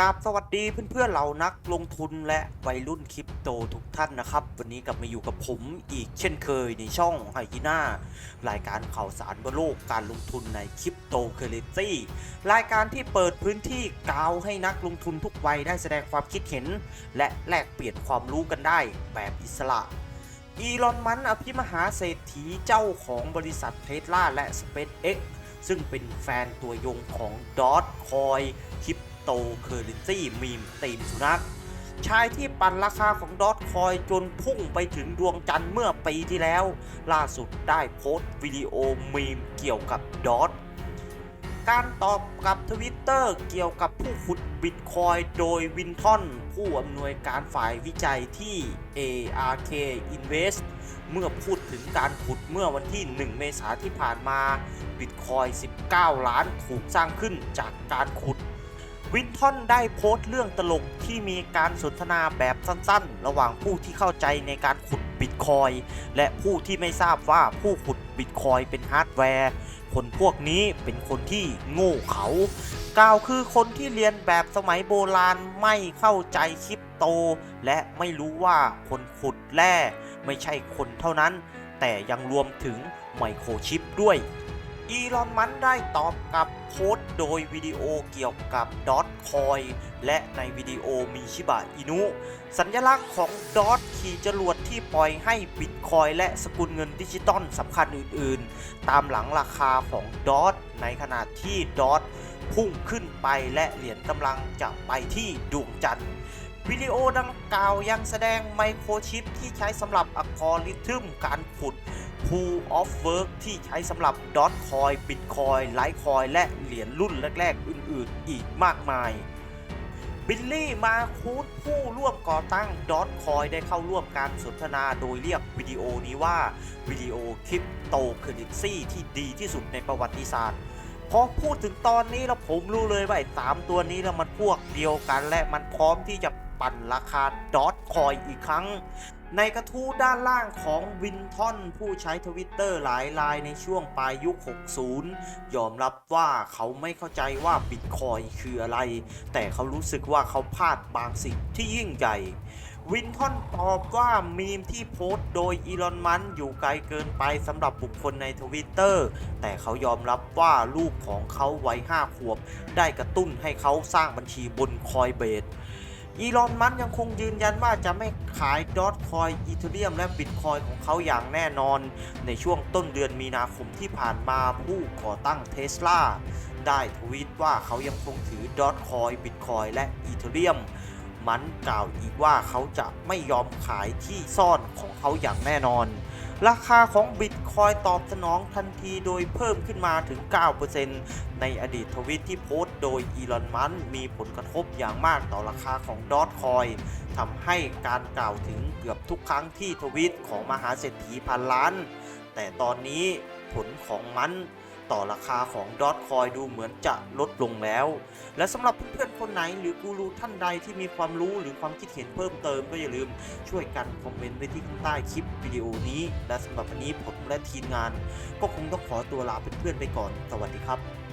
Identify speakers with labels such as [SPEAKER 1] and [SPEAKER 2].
[SPEAKER 1] กราบสวัสดีเพื่อนๆเหล่านักลงทุนและวัยรุ่นคริปโตทุกท่านนะครับ วันนี้กลับมาอยู่กับผมอีกเช่นเคยในช่องไฮยีน่ารายการข่าวสารบนโลกการลงทุนในคริปโตเคอเรนซีรายการที่เปิดพื้นที่กาวให้นักลงทุนทุกวัยได้แสดงความคิดเห็น และแลกเปลี่ยนความรู้กันได้แบบอิสระอีลอนมันอภิมหาเศรษฐีเจ้าของบริษัทเทสลาและ SpaceX ซึ่งเป็นแฟนตัวยงของดอ g คอยคริป โตเคอร์เรนซีมีมตีมสุนัขชายที่ปั่นราคาของดอ g คอยจนพุ่งไปถึงดวงจันทร์เมื่อปีที่แล้ว ล่าสุดได้โพสต์วิดีโอมีมเกี่ยวกับดอ g การตอบกับทวิตเตอร์เกี่ยวกับผู้ขุดบิตคอยโดยวินทอน ผู้อำนวยการฝ่ายวิจัยที่ ARK Invest เมื่อพูดถึงการขุดเมื่อวันที่ 1 เมษาที่ผ่านมาบิตคอย 19 ล้านถูกสร้างขึ้นจากการขุด วินทอนได้โพสต์เรื่องตลกที่มีการสนทนาแบบสั้นๆ ระหว่างผู้ที่เข้าใจในการขุดบิตคอยและผู้ที่ไม่ทราบว่าผู้ขุดบิตคอยเป็นฮาร์ดแวร์ คนพวกนี้เป็นคนที่โง่เขา กล่าวคือคนที่เรียนแบบสมัยโบราณไม่เข้าใจคริปโต และไม่รู้ว่าคนขุดแร่ไม่ใช่คนเท่านั้น แต่ยังรวมถึงไมโครชิปด้วย อีลอนมันได้ตอบกับโพสต์โดยวิดีโอเกี่ยวกับดอ g คอยและในวิดีโอมีชิบะอินุ สัญลักษณ์ของดอ g ขี่จรวดที่ปล่อยให้บิตคอยและสกุลเงินดิจิตอลสำคัญอื่นๆ ตามหลังราคาของดอ g ในขณะที่ดอ g พุ่งขึ้นไปและเหรียญกำลังจะไปที่ดวงจันทร์วิดีโอดังกล่าวยังแสดงไมโครชิปที่ใช้สำหรับอัลกอริทึมการขุด Pool of Work ที่ใช้สำหรับ Dot Coin Bitcoin Litecoin และเหรียญรุ่นแรก ๆ อื่น ๆ อีกมากมาย บิลลี่ มาคูดผู้ร่วมก่อตั้ง Dot Coin ได้เข้าร่วมการสนทนาโดยเรียกวิดีโอนี้ว่า วิดีโอคริปโตเคอเรนซีที่ดีที่สุดในประวัติศาสตร์พอพูดถึงตอนนี้แล้วผมรู้เลยว่าไอ้สามตัวนี้แล้วมันพวกเดียวกันและมันพร้อมที่จะปั่นราคาดอทคอยอีกครั้ง ในกระทู้ด้านล่างของวินทอนผู้ใช้ทวิตเตอร์หลายรายในช่วงปลายยุค 60 ยอมรับว่าเขาไม่เข้าใจว่าบิตคอยคืออะไร แต่เขารู้สึกว่าเขาพลาดบางสิ่งที่ยิ่งใหญ่ วินทอนตอบว่ามีมที่โพสต์โดยอีลอนมันอยู่ไกลเกินไปสำหรับบุคคลในทวิตเตอร์แต่เขายอมรับว่าลูกของเขาวัย5ขวบ ได้กระตุ้นให้เขาสร้างบัญชีบนคอยเบส อีลอนมันยังคงยืนยันว่าจะไม่ขายดอทคอยอีเทเรียมและบิตคอยของเขาอย่างแน่นอน ในช่วงต้นเดือนมีนาคมที่ผ่านมาผู้ก่อตั้งเทสลาได้ทวีตว่าเขายังคงถือดอทคอยบิตคอยและอีเทเรียมมันกล่าวอีกว่าเขาจะไม่ยอมขายที่ซ่อนของเขาอย่างแน่นอน ราคาของบิตคอยตอบสนองทันทีโดยเพิ่มขึ้นมาถึง 9%ในอดีตทวิตที่โพสต์โดยอีลอนมันมีผลกระทบอย่างมากต่อราคาของดอทคอยทำให้การกล่าวถึงเกือบทุกครั้งที่ทวิตของมหาเศรษฐีพันล้าน แต่ตอนนี้ผลของมัน ต่อราคาของดอทคอยดูเหมือนจะลดลงแล้ว และสำหรับเพื่อนๆคนไหนหรือกูรูท่านใดที่มีความรู้หรือความคิดเห็นเพิ่มเติมก็อย่าลืมช่วยกันคอมเมนต์ไว้ที่ข้างใต้คลิปวิดีโอนี้ และสำหรับวันนี้ผมและทีมงาน ก็คงต้องขอตัวลาเพื่อนๆไปก่อน สวัสดีครับ